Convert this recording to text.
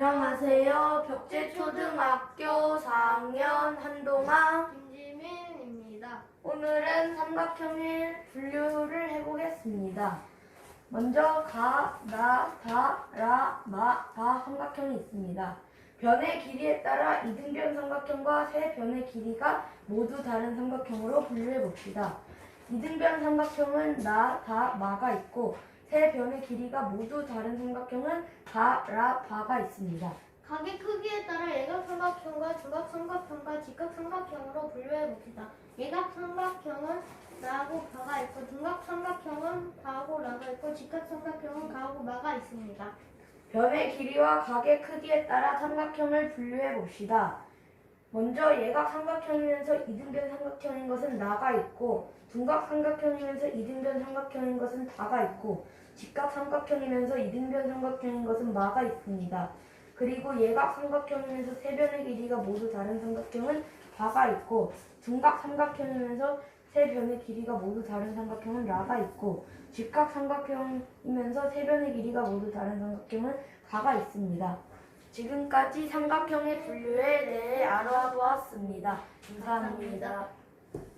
안녕하세요. 벽제초등학교 4학년 한동아. 김지민입니다. 오늘은 삼각형의 분류를 해보겠습니다. 먼저 가, 나, 다, 라, 마, 바 삼각형이 있습니다. 변의 길이에 따라 이등변 삼각형과 세 변의 길이가 모두 다른 삼각형으로 분류해 봅시다. 이등변 삼각형은 나, 다, 마가 있고 세 변의 길이가 모두 다른 삼각형은 다, 라, 바가 있습니다. 각의 크기에 따라 예각 삼각형과 주각 삼각형과 직각 삼각형으로 분류해 봅시다. 예각 삼각형은 나하고 바가 있고 등각 삼각형은 바하고 라가 있고 직각 삼각형은 가하고 마가 있습니다. 변의 길이와 각의 크기에 따라 삼각형을 분류해 봅시다. 먼저 예각 삼각형이면서 이등변 삼각형인 것은 나가 있고 둔각 삼각형이면서 이등변 삼각형인 것은 다가 있고 직각 삼각형이면서 이등변 삼각형인 것은 마가 있습니다. 그리고 예각 삼각형이면서 세 변의 길이가 모두 다른 삼각형은 바가 있고 둔각 삼각형이면서 세 변의 길이가 모두 다른 삼각형은 라가 있고 직각 삼각형이면서 세 변의 길이가 모두 다른 삼각형은 가가 있습니다. 지금까지 삼각형의 분류에 대해 알아보았습니다. 감사합니다.